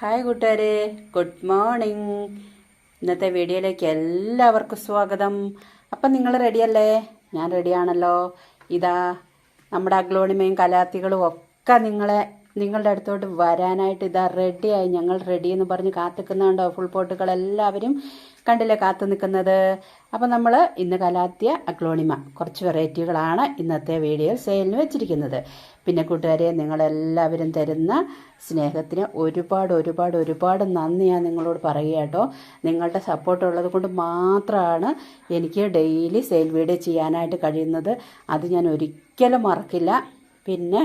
Hi കൂട്ടുകാരെ. Good morning ഇന്നത്തെ വീഡിയോയിലേക്ക് എല്ലാവർക്കും സ്വാഗതം. അപ്പം നിങ്ങൾ റെഡിയല്ലേ? ഞാൻ റെഡിയാണല്ലോ. ഇതാ നമ്മുടെ അഗ്ലോണിമയും കലാത്തികളും ഒക്കെ നിങ്ങളെ നിങ്ങളുടെ അടുത്തോട്ട് വരാനായിട്ട് ഇതാ റെഡിയായി ഞങ്ങൾ റെഡി എന്ന് പറഞ്ഞ് കാത്തിക്കുന്നുണ്ടോ? ഫുൾ പോട്ടുകൾ എല്ലാവരും കണ്ടില്ലേ കാത്തു നിൽക്കുന്നത്? അപ്പം നമ്മൾ ഇന്ന് കലാത്തിയ അഗ്ലോണിമ. കുറച്ച് വെറൈറ്റികളാണ് ഇന്നത്തെ വീഡിയോ സെയിലിന് വെച്ചിരിക്കുന്നത്. പിന്നെ കൂട്ടുകാരെ നിങ്ങളെല്ലാവരും തരുന്ന സ്നേഹത്തിന് ഒരുപാട് ഒരുപാട് ഒരുപാട് നന്ദി ഞാൻ നിങ്ങളോട് പറയുക കേട്ടോ. നിങ്ങളുടെ സപ്പോർട്ട് ഉള്ളത് കൊണ്ട് മാത്രമാണ് എനിക്ക് ഡെയിലി സെയിൽ വീഡിയോ ചെയ്യാനായിട്ട് കഴിയുന്നത്. അത് ഞാൻ ഒരിക്കലും മറക്കില്ല. പിന്നെ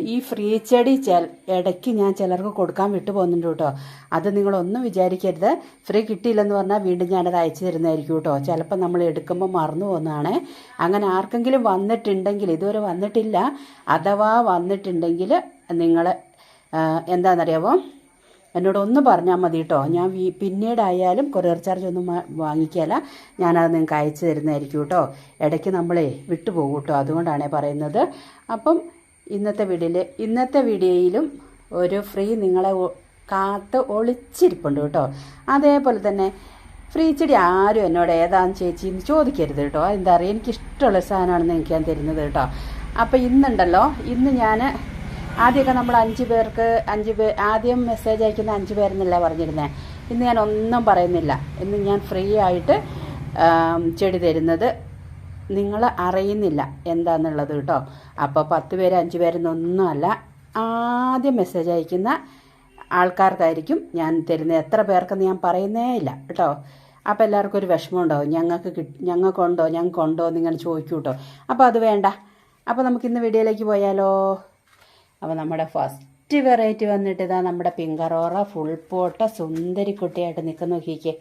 ഈ ഫ്രീ ചെടി ചെൽ ഇടയ്ക്ക് ഞാൻ ചിലർക്ക് കൊടുക്കാൻ വിട്ടു പോകുന്നുണ്ട് കേട്ടോ. അത് നിങ്ങളൊന്നും വിചാരിക്കരുത്. ഫ്രീ കിട്ടിയില്ലെന്ന് പറഞ്ഞാൽ വീണ്ടും ഞാനത് അയച്ചു തരുന്നതായിരിക്കും കേട്ടോ. ചിലപ്പോൾ നമ്മൾ എടുക്കുമ്പോൾ മറന്നു പോകുന്നതാണ്. അങ്ങനെ ആർക്കെങ്കിലും വന്നിട്ടുണ്ടെങ്കിൽ ഇതുവരെ വന്നിട്ടില്ല അഥവാ വന്നിട്ടുണ്ടെങ്കിൽ നിങ്ങൾ എന്താണെന്നറിയാമോ എന്നോട് ഒന്ന് പറഞ്ഞാൽ മതി കേട്ടോ. ഞാൻ പിന്നീടായാലും കൊറിയർ ചാർജ് ഒന്നും വാ- വാങ്ങിക്കുകയില്ല ഞാനത് നിങ്ങൾക്ക് അയച്ചു തരുന്നതായിരിക്കും കേട്ടോ. ഇടയ്ക്ക് നമ്മളെ വിട്ടുപോകും കേട്ടോ. അതുകൊണ്ടാണ് പറയുന്നത്. അപ്പം ഇന്നത്തെ വീഡിയോയിൽ ഇന്നത്തെ വീഡിയോയിലും ഒരു ഫ്രീ നിങ്ങളെ കാത്ത് ഒളിച്ചിരിപ്പുണ്ട് കേട്ടോ. അതേപോലെ തന്നെ ഫ്രീ ചെടി ആരും എന്നോട് ഏതാന്ന് ചേച്ചി എന്ന് ചോദിക്കരുത് കേട്ടോ. എന്താ പറയുക എനിക്ക് ഇഷ്ടമുള്ള സാധനമാണെന്ന് എനിക്ക് ഞാൻ തരുന്നത് കേട്ടോ. അപ്പോൾ ഇന്നുണ്ടല്ലോ ഇന്ന് ഞാൻ ആദ്യമൊക്കെ നമ്മൾ അഞ്ച് പേർക്ക് അഞ്ച് പേർ ആദ്യം മെസ്സേജ് അയക്കുന്ന അഞ്ച് പേരെന്നല്ല പറഞ്ഞിരുന്നത് ഇന്ന് ഞാൻ ഒന്നും പറയുന്നില്ല. ഇന്ന് ഞാൻ ഫ്രീ ആയിട്ട് ചെടി തരുന്നത് നിങ്ങൾ അറിയുന്നില്ല എന്താണെന്നുള്ളത് കേട്ടോ. അപ്പോൾ പത്ത് പേര് അഞ്ച് പേരെന്നൊന്നുമല്ല ആദ്യം മെസ്സേജ് അയക്കുന്ന ആൾക്കാർക്കായിരിക്കും ഞാൻ തരുന്നത് എത്ര പേർക്കെന്ന് ഞാൻ പറയുന്നേ ഇല്ല കേട്ടോ. അപ്പോൾ എല്ലാവർക്കും ഒരു വിഷമം ഉണ്ടാവും ഞങ്ങൾക്ക് കിട്ടി ഞങ്ങൾക്കുണ്ടോ? ഞങ്ങൾക്കുണ്ടോ എന്നിങ്ങനെ ചോദിക്കൂ കേട്ടോ അപ്പോൾ അത് വേണ്ട. അപ്പോൾ നമുക്ക് ഇന്ന് വീഡിയോയിലേക്ക് പോയാലോ? അപ്പോൾ നമ്മുടെ ഫസ്റ്റ് വെറൈറ്റി വന്നിട്ട് ഇതാ നമ്മുടെ പിങ്കറോറ ഫുൾ പോട്ട സുന്ദരി കുട്ടിയായിട്ട് നിൽക്കുന്ന നോക്കിക്കേ.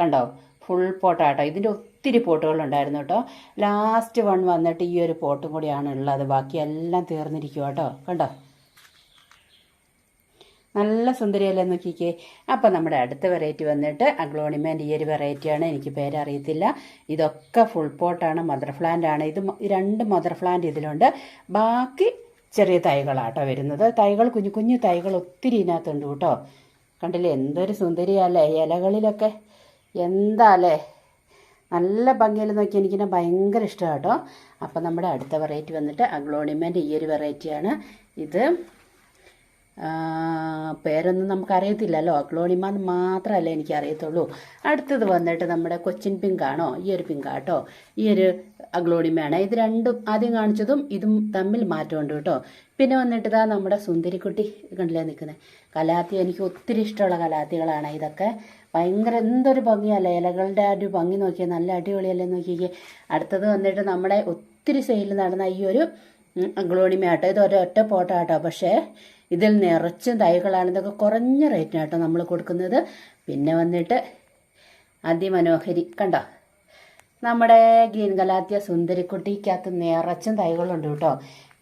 കണ്ടോ? ഫുൾ പോട്ടാട്ടോ ഇതിന്റെ ഒത്തിരി പോട്ടുകളുണ്ടായിരുന്നു കേട്ടോ. ലാസ്റ്റ് വൺ വന്നിട്ട് ഈ ഒരു പോട്ടും കൂടിയാണ് ഉള്ളത്. ബാക്കിയെല്ലാം തീർന്നിരിക്കുക കേട്ടോ. കണ്ടോ? നല്ല സുന്ദരിയല്ലേ നോക്കിക്കേ. അപ്പം നമ്മുടെ അടുത്ത വെറൈറ്റി വന്നിട്ട് അഗ്ലോണിമേന്റെ ഈ ഒരു വെറൈറ്റിയാണ് എനിക്ക് പേരറിയത്തില്ല ഇതൊക്കെ ഫുൾ പോട്ടാണ് മദർ പ്ലാന്റ് ആണ്. ഇത് രണ്ട് മദർ പ്ലാന്റ് ഇതിലുണ്ട്. ബാക്കി ചെറിയ തൈകളാട്ടോ വരുന്നത്. തൈകൾ കുഞ്ഞു കുഞ്ഞു തൈകൾ ഒത്തിരി ഇതിനകത്തുണ്ട് കേട്ടോ. കണ്ടില്ലേ? എന്തൊരു സുന്ദരിയല്ലേ? ഇലകളിലൊക്കെ. എന്താല്ലേ നല്ല ഭംഗിയിൽ നോക്കി എനിക്കിനെ ഭയങ്കര ഇഷ്ടമാണ് കേട്ടോ അപ്പം നമ്മുടെ അടുത്ത വെറൈറ്റി വന്നിട്ട് അഗ്ലോണിമേന്റെ ഈ ഒരു വെറൈറ്റിയാണ് ഇത് പേരൊന്നും നമുക്കറിയത്തില്ലല്ലോ. അഗ്ലോണിമ എന്ന് മാത്രമല്ലേ എനിക്ക് അറിയത്തുള്ളൂ അടുത്തത് വന്നിട്ട് നമ്മുടെ കൊച്ചിൻ പിങ്കാണോ ഈ ഒരു പിങ്കാട്ടോ ഈ ഒരു അഗ്ലോണിമയാണ് ഇത് രണ്ടും ആദ്യം കാണിച്ചതും ഇതും തമ്മിൽ മാറ്റമുണ്ട് കേട്ടോ. പിന്നെ വന്നിട്ട് ഇതാ നമ്മുടെ സുന്ദരിക്കുട്ടി കണ്ടില്ലേ നിൽക്കുന്നത് കലാത്തി എനിക്ക് ഒത്തിരി ഇഷ്ടമുള്ള കലാത്തികളാണ് ഇതൊക്കെ. ഭയങ്കര എന്തൊരു ഭംഗിയല്ലേ? ഇലകളുടെ ആ ഒരു ഭംഗി നോക്കിയാൽ നല്ല അടിപൊളിയല്ലേ നോക്കിയേ. അടുത്തത് വന്നിട്ട് നമ്മുടെ ഒത്തിരി സെയിൽ നടന്ന ഈ ഒരു അഗ്ലോണിമയാട്ടോ. ഇത് ഒരൊറ്റ പോട്ടാട്ടോ. പക്ഷേ ഇതിൽ നിറച്ചും തൈകളാണ്. ഇതൊക്കെ കുറഞ്ഞ റേറ്റിനാട്ടോ നമ്മൾ കൊടുക്കുന്നത്. പിന്നെ വന്നിട്ട് അതിമനോഹരി. കണ്ടോ? നമ്മുടെ ഗ്രീൻ ഗലാത്തിയ സുന്ദരിക്കുട്ടിക്കകത്ത് നിറച്ചും തൈകളുണ്ട് കേട്ടോ.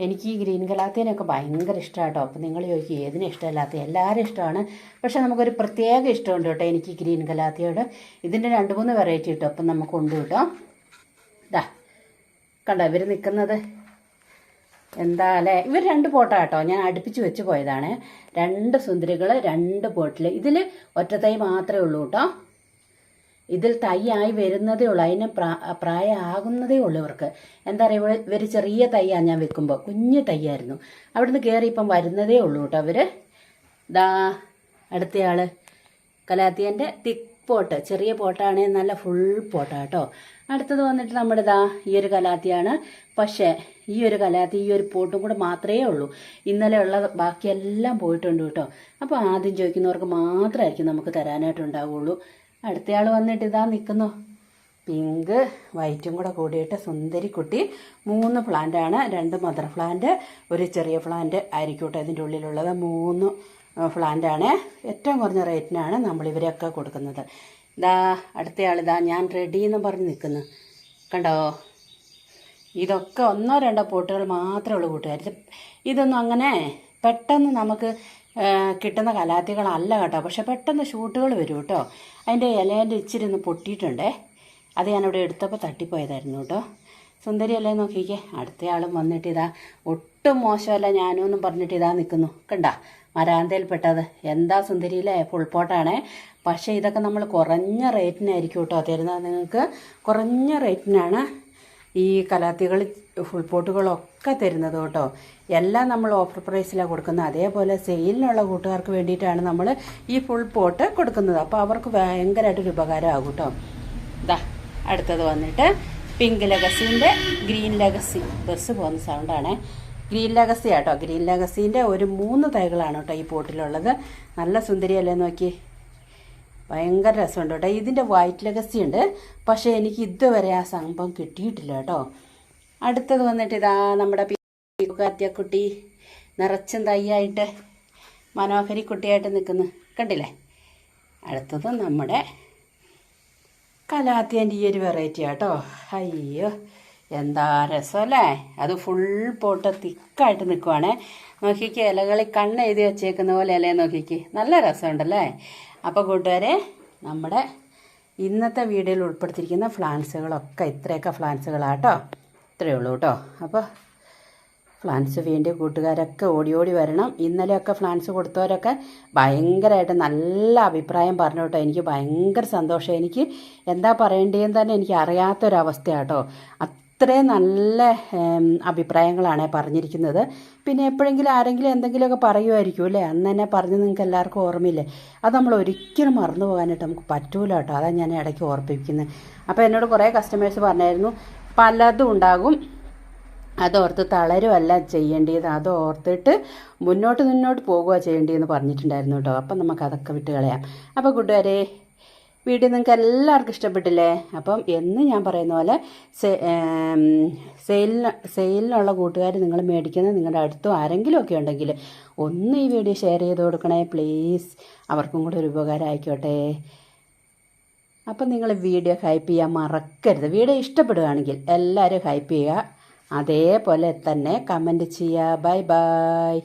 എനിക്ക് ഈ ഗ്രീൻ ഗലാത്തിയനൊക്കെ ഭയങ്കര ഇഷ്ടമാണ് കേട്ടോ അപ്പോൾ നിങ്ങൾ ചോദിക്കും ഏതിനും ഇഷ്ടമല്ലാത്ത? എല്ലാവരും ഇഷ്ടമാണ്. പക്ഷേ നമുക്കൊരു പ്രത്യേക ഇഷ്ടമുണ്ട് കേട്ടോ എനിക്ക് ഗ്രീൻ ഗലാത്തിയോട്. ഇതിന്റെ രണ്ട് മൂന്ന് വെറൈറ്റി കിട്ടും അപ്പം നമുക്കുണ്ട് കേട്ടോ. ഇതാ കണ്ടോ ഇവർ നിൽക്കുന്നത്? എന്താ അല്ലേ? ഇവർ രണ്ട് പോട്ടാ കേട്ടോ. ഞാൻ അടുപ്പിച്ച് വെച്ച് പോയതാണ്. രണ്ട് സുന്ദരികൾ രണ്ട് പോട്ടിൽ ഇതിൽ ഒറ്റത്തൈ മാത്രമേ ഉള്ളൂ കേട്ടോ. ഇതിൽ തൈ ആയി വരുന്നതേ ഉള്ളൂ. അതിന് പ്രാ പ്രായമാകുന്നതേ ഉള്ളൂ ഇവർക്ക്. എന്താ പറയുക ഇവർ ചെറിയ തൈയാണ് ഞാൻ വെക്കുമ്പോൾ കുഞ്ഞു തൈയായിരുന്നു. അവിടുന്ന് കയറി ഇപ്പം വരുന്നതേ ഉള്ളൂ കേട്ടോ അവർ ദാ അടുത്തയാൾ. കലാത്തിയന്റെ തിക്ക് പോട്ട്. ചെറിയ പോട്ടാണ്. നല്ല ഫുൾ പോട്ടാ കേട്ടോ. അടുത്തത് വന്നിട്ട് നമ്മുടെ ദാ ഈ ഒരു കലാത്തിയാണ്. പക്ഷേ ഈ ഒരു കലാത്തി ഈ ഒരു പോട്ടും കൂടെ മാത്രമേ ഉള്ളൂ. ഇന്നലെ ഉള്ള ബാക്കിയെല്ലാം പോയിട്ടുണ്ട് കേട്ടോ. അപ്പോൾ ആദ്യം ചോദിക്കുന്നവർക്ക് മാത്രമായിരിക്കും നമുക്ക് തരാനായിട്ടുണ്ടാവുള്ളൂ അടുത്തയാൾ വന്നിട്ട് ഇതാ നിൽക്കുന്നു പിങ്ക് വൈറ്റും കൂടെ കൂടിയിട്ട് സുന്ദരി കുട്ടി മൂന്ന് പ്ലാന്റ് ആണ് രണ്ട് മദർ പ്ലാന്റ് ഒരു ചെറിയ പ്ലാന്റ് ആയിരിക്കട്ടെ കേട്ടോ ഇതിന്റെ ഉള്ളിലുള്ളത്. മൂന്ന് പ്ലാന്റ് ആണ് ഏറ്റവും കുറഞ്ഞ റേറ്റിനാണ് നമ്മൾ ഇവരെയൊക്കെ കൊടുക്കുന്നത്. ഇതാ അടുത്തയാൾ ഇതാ ഞാൻ റെഡി എന്ന് പറഞ്ഞ് നിൽക്കുന്നു കണ്ടോ? ഇതൊക്കെ ഒന്നോ രണ്ടോ പോട്ടുകൾ മാത്രമേ ഉള്ളൂ കൂട്ടുകാർ ഇതൊന്നും അങ്ങനെ പെട്ടെന്ന് നമുക്ക് കിട്ടുന്ന കലാത്തികളല്ല കേട്ടോ. പക്ഷെ പെട്ടെന്ന് ഷൂട്ടുകൾ വരും കേട്ടോ. അതിന്റെ ഇലേന്റെ ഇച്ചിരി ഒന്ന് പൊട്ടിയിട്ടുണ്ടേ. അത് ഞാനിവിടെ എടുത്തപ്പോൾ തട്ടിപ്പോയതായിരുന്നു കേട്ടോ. സുന്ദരി അല്ലേ നോക്കിക്കേ. അടുത്തയാളും വന്നിട്ട് ഇതാ ഒട്ടും മോശമല്ല ഞാനും പറഞ്ഞിട്ട് ഇതാ നിൽക്കുന്നു. കണ്ട? മരാന്തയിൽപ്പെട്ടത്. എന്താ സുന്ദരിയിലെ ഫുൾ പോട്ടാണേ പക്ഷേ ഇതൊക്കെ നമ്മൾ കുറഞ്ഞ റേറ്റിനായിരിക്കും കേട്ടോ തരുന്നത്. നിങ്ങൾക്ക് കുറഞ്ഞ റേറ്റിനാണ് ഈ കലാത്തികൾ ഫുൾ പോട്ടുകളൊക്കെ തരുന്നത് കേട്ടോ. എല്ലാം നമ്മൾ ഓഫർ പ്രൈസിലാണ് കൊടുക്കുന്നത്. അതേപോലെ സെയിലിനുള്ള കൂട്ടുകാർക്ക് വേണ്ടിയിട്ടാണ് നമ്മൾ ഈ ഫുൾ പോട്ട് കൊടുക്കുന്നത്. അപ്പോൾ അവർക്ക് ഭയങ്കരമായിട്ടൊരു ഉപകാരമാകും കേട്ടോ. ഇതാ അടുത്തത് വന്നിട്ട് പിങ്ക് ലെഗസിന്റെ ഗ്രീൻ ലെഗസി ബസ് പോകുന്ന സൗണ്ടാണ് ഗ്രീൻ ലെഗസി ആട്ടോ ഗ്രീൻ ലെഗസീന്റെ ഒരു മൂന്ന് തൈകളാണ് കേട്ടോ ഈ പോട്ടിലുള്ളത് നല്ല സുന്ദരിയല്ലേ നോക്കി ഭയങ്കര രസമുണ്ട് കേട്ടോ. ഇതിന്റെ വൈറ്റ് ലെഗസി ഉണ്ട്. പക്ഷേ എനിക്ക് ഇതുവരെ ആ സംഭവം കിട്ടിയിട്ടില്ല കേട്ടോ. അടുത്തത് വന്നിട്ട് ഇതാ നമ്മുടെ കാറ്റക്കുട്ടി നിറച്ചും തൈയായിട്ട് മനോഹരി കുട്ടിയായിട്ട് നിൽക്കുന്നു. കണ്ടില്ലേ? അടുത്തത് നമ്മുടെ കലാത്തിയന്റെ ഈ ഒരു വെറൈറ്റി ആട്ടോ അയ്യോ എന്താ രസമല്ലേ അത് ഫുൾ പോട്ട് തിക്കായിട്ട് നിൽക്കുവാണേ. നോക്കിക്ക് ഇലകളിൽ കണ്ണെഴുതി വെച്ചേക്കുന്ന പോലെ ഇലയെ നോക്കിക്ക് നല്ല രസമുണ്ടല്ലേ? അപ്പോൾ കൂട്ടുകാരെ നമ്മുടെ ഇന്നത്തെ വീഡിയോയിൽ ഉൾപ്പെടുത്തിയിരിക്കുന്ന ഫ്ലാൻസുകളൊക്കെ ഇത്രയൊക്കെ ഫ്ലാൻസുകളാട്ടോ ഇത്രയേ ഉള്ളൂ കേട്ടോ അപ്പോൾ ഫ്ലാൻസ് വേണ്ടി കൂട്ടുകാരൊക്കെ ഓടി ഓടി വരണം. ഇന്നലെയൊക്കെ ഫ്ലാൻസ് കൊടുത്തവരൊക്കെ ഭയങ്കരമായിട്ട് നല്ല അഭിപ്രായം പറഞ്ഞു കേട്ടോ എനിക്ക് ഭയങ്കര സന്തോഷം. എനിക്ക് എന്താ പറയേണ്ടതെന്ന് തന്നെ എനിക്ക് അറിയാത്തൊരവസ്ഥയാട്ടോ അത്രയും നല്ല അഭിപ്രായങ്ങളാണ് പറഞ്ഞിരിക്കുന്നത്. പിന്നെ എപ്പോഴെങ്കിലും ആരെങ്കിലും എന്തെങ്കിലുമൊക്കെ പറയുമായിരിക്കും അല്ലേ? അന്ന് തന്നെ പറഞ്ഞ് നിങ്ങൾക്ക് എല്ലാവർക്കും ഓർമ്മയില്ലേ? അത് നമ്മൾ ഒരിക്കലും മറന്നു പോകാനായിട്ട് നമുക്ക് പറ്റൂല കേട്ടോ. അതാണ് ഞാൻ ഇടയ്ക്ക് ഓർപ്പിക്കുന്നത്. അപ്പോൾ എന്നോട് കുറേ കസ്റ്റമേഴ്സ് പറഞ്ഞായിരുന്നു പലതും ഉണ്ടാകും. അതോർത്ത് തളരുമല്ല ചെയ്യേണ്ടത്. അതോർത്തിട്ട് മുന്നോട്ട് മുന്നോട്ട് പോകുക ചെയ്യേണ്ടതെന്ന് പറഞ്ഞിട്ടുണ്ടായിരുന്നു കേട്ടോ. അപ്പം നമുക്കതൊക്കെ വിട്ട് കളയാം. അപ്പോൾ കൂട്ടുകാരെ വീഡിയോ നിങ്ങൾക്ക് എല്ലാവർക്കും ഇഷ്ടപ്പെട്ടില്ലേ? അപ്പം എന്ന് ഞാൻ പറയുന്ന പോലെ സെയിലിന് സെയിലിനുള്ള കൂട്ടുകാർ നിങ്ങൾ മേടിക്കുന്ന നിങ്ങളുടെ അടുത്തും ആരെങ്കിലും ഒക്കെ ഉണ്ടെങ്കിൽ ഒന്ന് ഈ വീഡിയോ ഷെയർ ചെയ്ത് കൊടുക്കണേ പ്ലീസ്. അവർക്കും കൂടെ ഒരു ഉപകാരം ആയിക്കോട്ടെ. അപ്പം നിങ്ങൾ വീഡിയോ ഹൈപ്പ് ചെയ്യാൻ മറക്കരുത്. വീഡിയോ ഇഷ്ടപ്പെടുകയാണെങ്കിൽ എല്ലാവരും ഹൈപ്പ് ചെയ്യുക. അതേപോലെ തന്നെ കമന്റ് ചെയ്യുക. Bye bye.